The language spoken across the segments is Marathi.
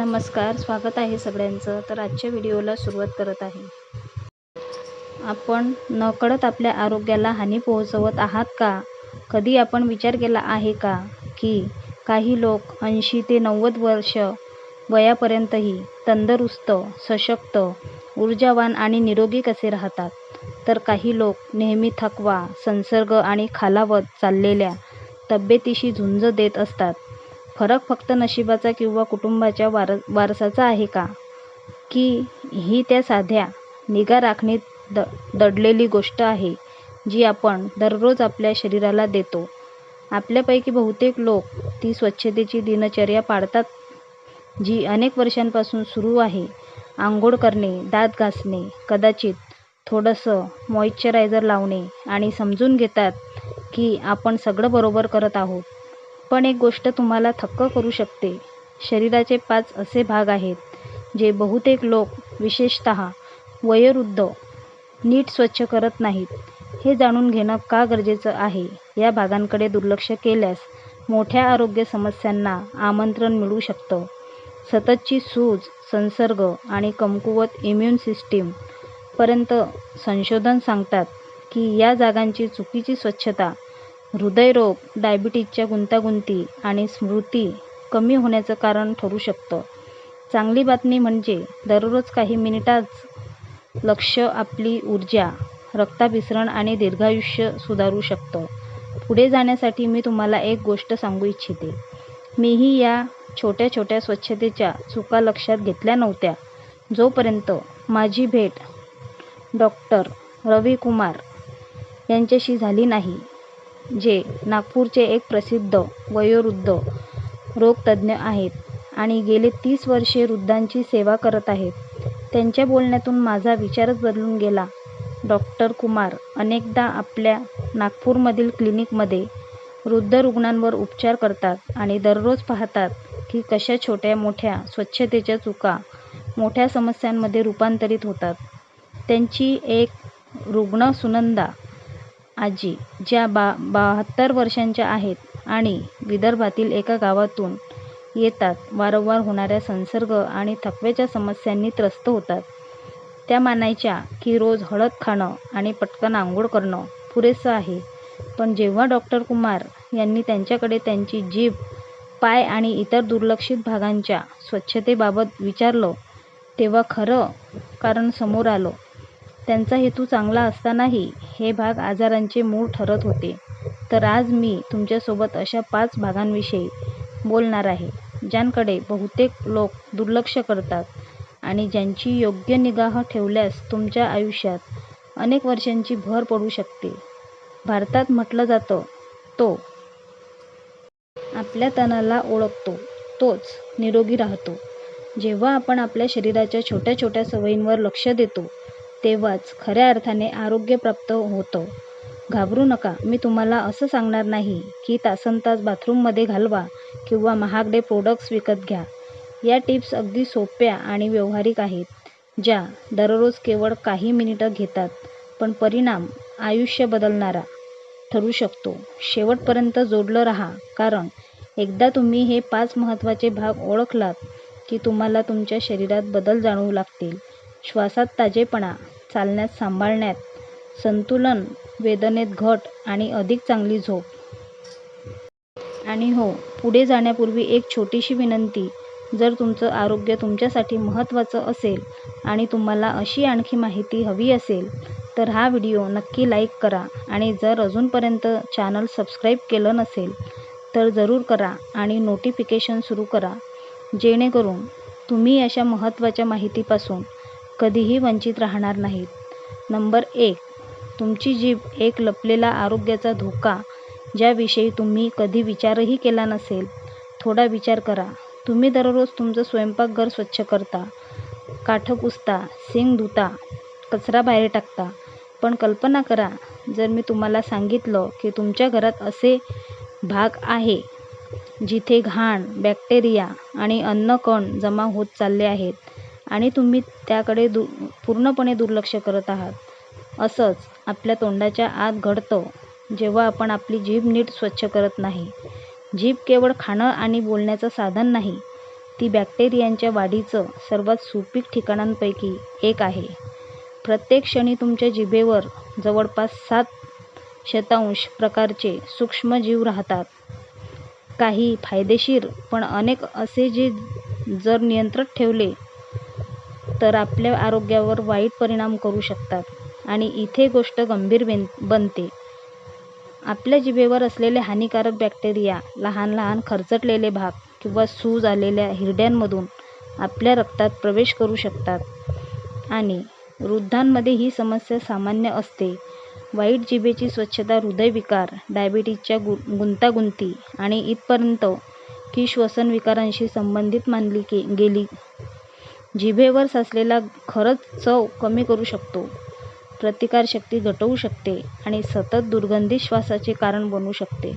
नमस्कार स्वागत आहे सगळ्यांचं. तर आजच्या व्हिडिओला सुरुवात करत आहे. आपण नकळत आपल्या आरोग्याला हानी पोहोचवत आहात का? कधी आपण विचार केला आहे का की काही लोक ऐंशी ते नव्वद वर्ष वयापर्यंतही तंदुरुस्त सशक्त ऊर्जावान आणि निरोगी कसे राहतात? तर काही लोक नेहमी थकवा संसर्ग आणि खालावत चाललेल्या तब्येतीशी झुंज देत असतात. फरक फक्त नशिबाचा किंवा कुटुंबाच्या वार वारसाचा आहे का? की ही त्या साध्या निगा राखणीत द दडलेली गोष्ट आहे जी आपण दररोज आपल्या शरीराला देतो. आपल्यापैकी बहुतेक लोक ती स्वच्छतेची दिनचर्या पाळतात जी अनेक वर्षांपासून सुरू आहे. आंघोळ करणे दात घासणे कदाचित थोडंसं मॉइश्चरायझर लावणे आणि समजून घेतात की आपण सगळं बरोबर करत आहोत. पण एक गोष्ट तुम्हाला थक्क करू शकते. शरीराचे पाच असे भाग आहेत जे बहुतेक लोक विशेषतः वयोवृद्ध नीट स्वच्छ करत नाहीत. हे जाणून घेणं का गरजेचं आहे? या भागांकडे दुर्लक्ष केल्यास मोठ्या आरोग्य समस्यांना आमंत्रण मिळू शकतं. सततची सूज संसर्ग आणि कमकुवत इम्युन सिस्टीम पर्यंत संशोधन सांगतात की या जागांची चुकीची स्वच्छता हृदयरोग डायबिटीजच्या गुंतागुंती आणि स्मृती कमी होण्याचं कारण ठरू शकतं. चांगली बातमी म्हणजे दररोज काही मिनिटांच लक्ष आपली ऊर्जा रक्ताभिसरण आणि दीर्घायुष्य सुधारू शकतं. पुढे जाण्यासाठी मी तुम्हाला एक गोष्ट सांगू इच्छिते. मीही या छोट्या छोट्या स्वच्छतेच्या चुका लक्षात घेतल्या नव्हत्या. जोपर्यंत माझी भेट डॉक्टर रवी कुमार यांच्याशी झाली नाही जे नागपूरचे एक प्रसिद्ध वयोवृद्ध रोगतज्ज्ञ आहेत आणि गेली तीस वर्षे वृद्धांची सेवा करत आहेत. त्यांच्या बोलण्यातून माझा विचारच बदलून गेला. डॉक्टर कुमार अनेकदा आपल्या नागपूरमधील क्लिनिकमध्ये वृद्ध रुग्णांवर उपचार करतात आणि दररोज पाहतात की कशा छोट्या मोठ्या स्वच्छतेच्या चुका मोठ्या समस्यांमध्ये रूपांतरित होतात. त्यांची एक रुग्ण सुनंदा आजी ज्या बा बहात्तर वर्षांच्या आहेत आणि विदर्भातील एका गावातून येतात वारंवार होणाऱ्या संसर्ग आणि थकव्याच्या समस्यांनी त्रस्त होतात. त्या मानायच्या की रोज हळद खाणं आणि पटकन आंघोळ करणं पुरेसं आहे. पण जेव्हा डॉक्टर कुमार यांनी त्यांच्याकडे त्यांची जीभ पाय आणि इतर दुर्लक्षित भागांच्या स्वच्छतेबाबत विचारलं तेव्हा खरं कारण समोर आलं. त्यांचा हेतू चांगला असतानाही हे भाग आजारांचे मूळ ठरत होते. तर आज मी तुमच्यासोबत अशा पाच भागांविषयी बोलणार आहे ज्यांकडे बहुतेक लोक दुर्लक्ष करतात आणि ज्यांची योग्य निगाह ठेवल्यास तुमच्या आयुष्यात अनेक वर्षांची भर पडू शकते. भारतात म्हटलं जातं तो आपल्या तणाला ओळखतो तोच निरोगी राहतो. जेव्हा आपण आपल्या शरीराच्या छोट्या छोट्या सवयींवर लक्ष देतो तेव्हाच खऱ्या अर्थाने आरोग्य प्राप्त होतं. घाबरू नका मी तुम्हाला असं सांगणार नाही की तासनतास बाथरूममध्ये घालवा किंवा महागडे प्रोडक्ट्स विकत घ्या. या टिप्स अगदी सोप्या आणि व्यावहारिक आहेत ज्या दररोज केवळ काही मिनिटं घेतात पण परिणाम आयुष्य बदलणारा ठरू शकतो. शेवटपर्यंत जोडलं राहा कारण एकदा तुम्ही हे पाच महत्त्वाचे भाग ओळखलात की तुम्हाला तुमच्या शरीरात बदल जाणवू लागतील. श्वासात ताजेपणा चालण्यात सांभाळण्यात संतुलन वेदनेत घट आणि अधिक चांगली झोप. आणि हो पुढे जाण्यापूर्वी एक छोटीशी विनंती. जर तुमचं आरोग्य तुमच्यासाठी महत्त्वाचं असेल आणि तुम्हाला अशी आणखी माहिती हवी असेल तर हा व्हिडिओ नक्की लाईक करा आणि जर अजूनपर्यंत चॅनल सबस्क्राईब केलं नसेल तर जरूर करा आणि नोटिफिकेशन सुरू करा. जेणेकरून तुम्ही अशा महत्त्वाच्या माहितीपासून कधीही वंचित राहणार नाहीत. नंबर एक तुमची जीभ एक लपलेला आरोग्याचा धोका ज्याविषयी तुम्ही कधी विचारही केला नसेल. थोडा विचार करा. तुम्ही दररोज तुमचं स्वयंपाकघर स्वच्छ करता काठं पुसता सिंग धुता कचरा बाहेर टाकता. पण कल्पना करा जर मी तुम्हाला सांगितलं की तुमच्या घरात असे भाग आहे जिथे घाण बॅक्टेरिया आणि अन्न कण जमा होत चालले आहेत आणि तुम्ही त्याकडे दु पूर्णपणे दुर्लक्ष करत आहात असंच आपल्या तोंडाच्या आत घडतं जेव्हा आपण आपली जीभ नीट स्वच्छ करत नाही जीभ केवळ खाणं आणि बोलण्याचं साधन नाही ती बॅक्टेरियांच्या वाढीचं सर्वात सुपीक ठिकाणांपैकी एक आहे. प्रत्येक क्षणी तुमच्या जिभेवर जवळपास सात शतांश प्रकारचे सूक्ष्मजीव राहतात. काही फायदेशीर पण अनेक असे जे जर नियंत्रणात ठेवले तर आपल्या आरोग्यावर वाईट परिणाम करू शकतात. आणि इथे गोष्ट गंभीर बनते. आपल्या जिभेवर असलेले हानिकारक बॅक्टेरिया लहान लहान खरचटलेले भाग किंवा सूज आलेल्या हिरड्यांमधून आपल्या रक्तात प्रवेश करू शकतात. आणि वृद्धांमध्ये ही समस्या सामान्य असते. वाईट जिभेची स्वच्छता हृदयविकार, डायबिटीजच्या गु गुंतागुंती आणि इथपर्यंत की श्वसन विकारांशी संबंधित मानली गेली. जिभेवर साचलेला खरंच चव कमी करू शकतो, प्रतिकारशक्ती घटवू शकते आणि सतत दुर्गंधी श्वासाचे कारण बनू शकते.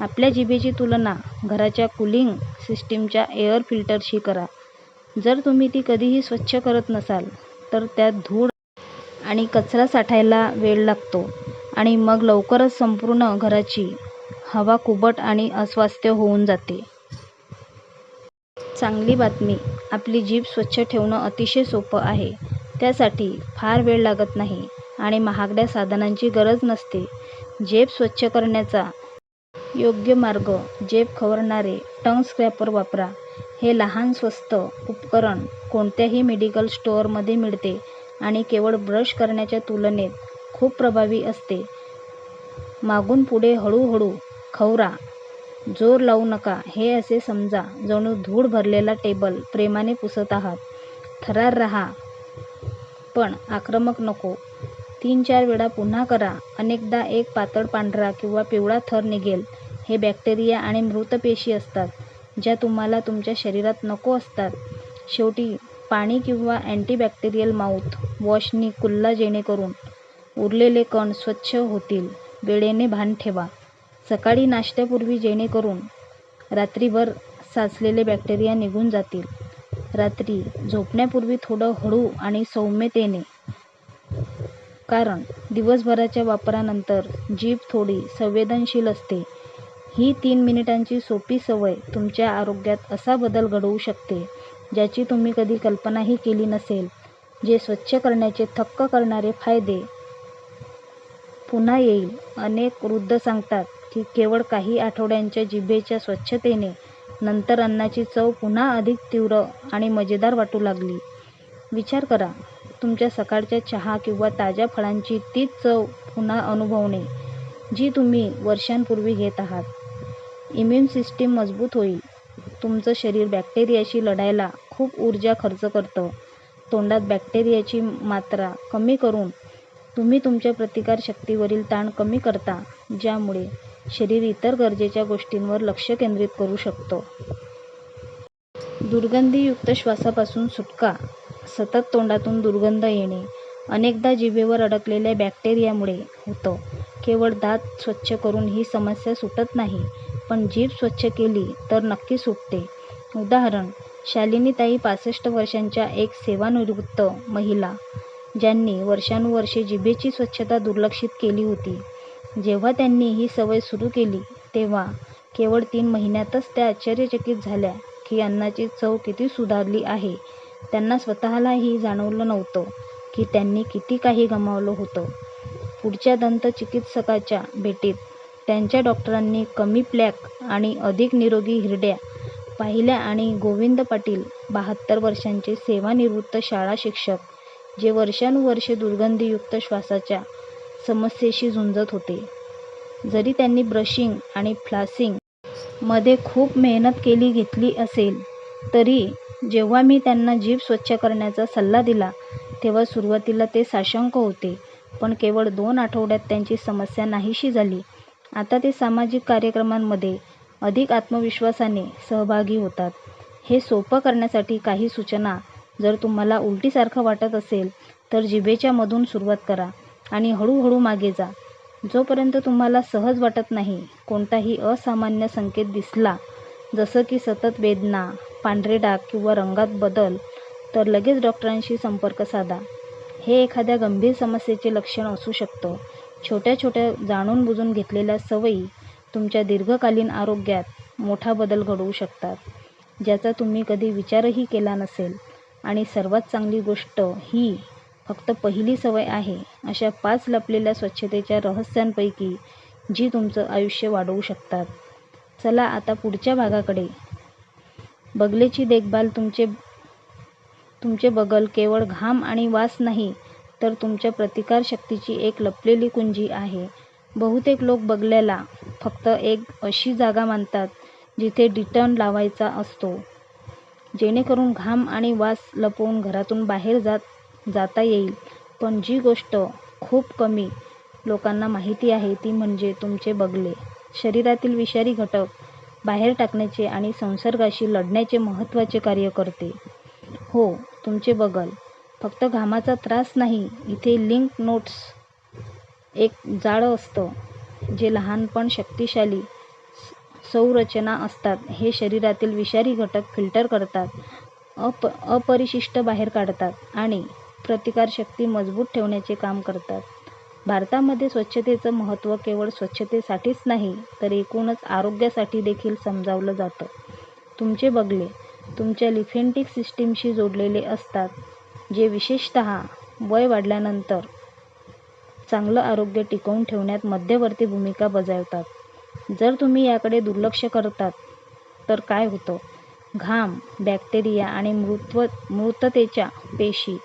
आपल्या जिभेची तुलना घराच्या कूलिंग सिस्टीमच्या एअर फिल्टरशी करा. जर तुम्ही ती कधीही स्वच्छ करत नसाल तर त्यात धूळ आणि कचरा साठायला वेळ लागतो आणि मग लवकरच संपूर्ण घराची हवा कुबट आणि अस्वास्थ्य होऊन जाते. चांगली बातमी, आपली जीभ स्वच्छ ठेवणं अतिशय सोपं आहे. त्यासाठी फार वेळ लागत नाही आणि महागड्या साधनांची गरज नसते. जेब स्वच्छ करण्याचा योग्य मार्ग जेब खवरणारे टंग स्क्रॅपर वापरा. हे लहान स्वस्त उपकरण कोणत्याही मेडिकल स्टोअरमध्ये मिळते आणि केवळ ब्रश करण्याच्या तुलनेत खूप प्रभावी असते. मागून पुढे हळूहळू खवरा. जोर लावू नका हे असे समजा जणू धूळ भरलेला टेबल प्रेमाने पुसत आहात. थरार रहा पण आक्रमक नको. तीन चार वेळा पुन्हा करा. अनेकदा एक पातळ पांढरा किंवा पिवळा थर निघेल. हे बॅक्टेरिया आणि मृत पेशी असतात ज्या तुम्हाला तुमच्या शरीरात नको असतात. शेवटी पाणी किंवा अँटीबॅक्टेरियल माउथ वॉशनी कुल्ला जेणेकरून उरलेले कण स्वच्छ होतील. वेळेने भान ठेवा. सकाळी नाश्त्यापूर्वी जेणेकरून रात्रीभर साचलेले बॅक्टेरिया निघून जातील. रात्री झोपण्यापूर्वी थोडं हळू आणि सौम्यतेने, कारण दिवसभराच्या वापरानंतर जीभ थोडी संवेदनशील असते. ही तीन मिनिटांची सोपी सवय तुमच्या आरोग्यात असा बदल घडवू शकते ज्याची तुम्ही कधी कल्पनाही केली नसेल. जे स्वच्छ करण्याचे थक्क करणारे फायदे पुन्हा येईल अनेक वृद्ध सांगतात की केवळ काही आठवड्यांच्या जिभेच्या स्वच्छतेने नंतर अन्नाची चव पुन्हा अधिक तीव्र आणि मजेदार वाटू लागली. विचार करा, तुमच्या सकाळच्या चहा किंवा ताज्या फळांची तीच चव पुन्हा अनुभवणे जी तुम्ही वर्षांपूर्वी घेत आहात. इम्यून सिस्टीम मजबूत होईल. तुमचं शरीर बॅक्टेरियाशी लढायला खूप ऊर्जा खर्च करतं. तोंडात बॅक्टेरियाची मात्रा कमी करून तुम्ही तुमच्या प्रतिकारशक्तीवरील ताण कमी करता ज्यामुळे शरीर इतर गरजेच्या गोष्टींवर लक्ष केंद्रित करू शकतो दुर्गंधीयुक्त श्वासापासून सुटका सतत तोंडातून दुर्गंध येणे अनेकदा जिभेवर अडकलेल्या बॅक्टेरियामुळे होतं. केवळ दात स्वच्छ करून ही समस्या सुटत नाही पण जीभ स्वच्छ केली तर नक्की सुटते. उदाहरण शालिनीताई पासष्ट वर्षांच्या एक सेवानिवृत्त महिला ज्यांनी वर्षानुवर्षे जिभेची स्वच्छता दुर्लक्षित केली होती. जेव्हा त्यांनी ही सवय सुरू केली तेव्हा केवळ तीन महिन्यातच त्या आश्चर्यचकित झाल्या की अन्नाची चव किती सुधारली आहे. त्यांना स्वतःलाही जाणवलं नव्हतं की त्यांनी किती काही गमावलं होतं. पुढच्या दंतचिकित्सकाच्या भेटीत त्यांच्या डॉक्टरांनी कमी प्लॅक आणि अधिक निरोगी हिरड्या पाहिल्या आणि गोविंद पाटील बहात्तर वर्षांचे सेवानिवृत्त शाळा शिक्षक जे वर्षानुवर्षे दुर्गंधीयुक्त श्वासाच्या समस्येशी झुंजत होते. जरी त्यांनी ब्रशिंग आणि फ्लासिंगमध्ये खूप मेहनत केली घेतली असेल तरी जेव्हा मी त्यांना जीभ स्वच्छ करण्याचा सल्ला दिला तेव्हा सुरुवातीला ते साशंक होते पण केवळ दोन आठवड्यात त्यांची समस्या नाहीशी झाली. आता ते सामाजिक कार्यक्रमांमध्ये अधिक आत्मविश्वासाने सहभागी होतात. हे सोपं करण्यासाठी काही सूचना जर तुम्हाला उलटीसारखं वाटत असेल तर जिभेच्या मधून सुरुवात करा आणि हळूहळू मागे जा. जोपर्यंत तुम्हाला सहज वाटत नाही. कोणताही असामान्य संकेत दिसला जसं की सतत वेदना, पांढरे डाग किंवा रंगात बदल तर लगेच डॉक्टरांशी संपर्क साधा. हे एखाद्या गंभीर समस्येचे लक्षण असू शकतं. छोट्या छोट्या जाणून-बुजून घेतलेल्या सवयी तुमच्या दीर्घकालीन आरोग्यात मोठा बदल घडवू शकतात. ज्याचा तुम्ही कधी विचारही केला नसेल आणि सर्वात चांगली गोष्ट ही फक्त पहिली सवय आहे अशा पाच लपलेल्या स्वच्छतेच्या रहस्यांपैकी जी तुमचं आयुष्य वाढवू शकतात. चला आता पुढच्या भागाकडे. बगलेची देखभाल तुमचे तुमचे बगल केवळ घाम आणि वास नाही तर तुमच्या प्रतिकारशक्तीची एक लपलेली कुंजी आहे. बहुतेक लोक बगल्याला फक्त एक अशी जागा मानतात जिथे डिटर्न लावायचा असतो. जेणेकरून घाम आणि वास लपवून घरातून बाहेर जात जाता येईल. पण जी गोष्ट खूप कमी लोकांना माहिती आहे ती म्हणजे तुमचे बगले. शरीरातील विषारी घटक बाहेर टाकण्याचे आणि संसर्गाशी लढण्याचे महत्त्वाचे कार्य करते. हो तुमचे बगल. फक्त घामाचा त्रास नाही इथे लिंक नोट्स एक जाळं असतं जे लहान पण शक्तिशाली संरचना असतात. हे शरीरातील विषारी घटक फिल्टर करतात अप अपरिशिष्ट बाहेर काढतात आणि प्रतिकारशक्ती मजबूत ठेवण्याचे काम करतात. भारतामध्ये स्वच्छतेचं महत्त्व केवळ स्वच्छतेसाठीच नाही तर एकूणच आरोग्यासाठी देखील समजावलं जातं. तुमचे बगले तुमच्या लिफेंटिक सिस्टीमशी जोडलेले असतात जे विशेषतः वय वाढल्यानंतर चांगलं आरोग्य टिकवून ठेवण्यात मध्यवर्ती भूमिका बजावतात. जर तुम्ही याकडे दुर्लक्ष करतात तर काय होतं? घाम बॅक्टेरिया आणि मृत्व मृततेच्या पेशी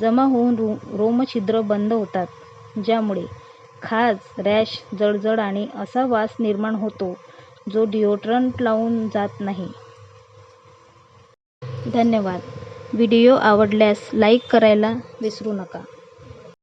जमा होऊन रो रोमछिद्र बंद होतात ज्यामुळे खाज रॅश जळजळ आणि असा वास निर्माण होतो जो डिओड्रंट लावून जात नाही. धन्यवाद. व्हिडिओ आवडल्यास लाईक करायला विसरू नका.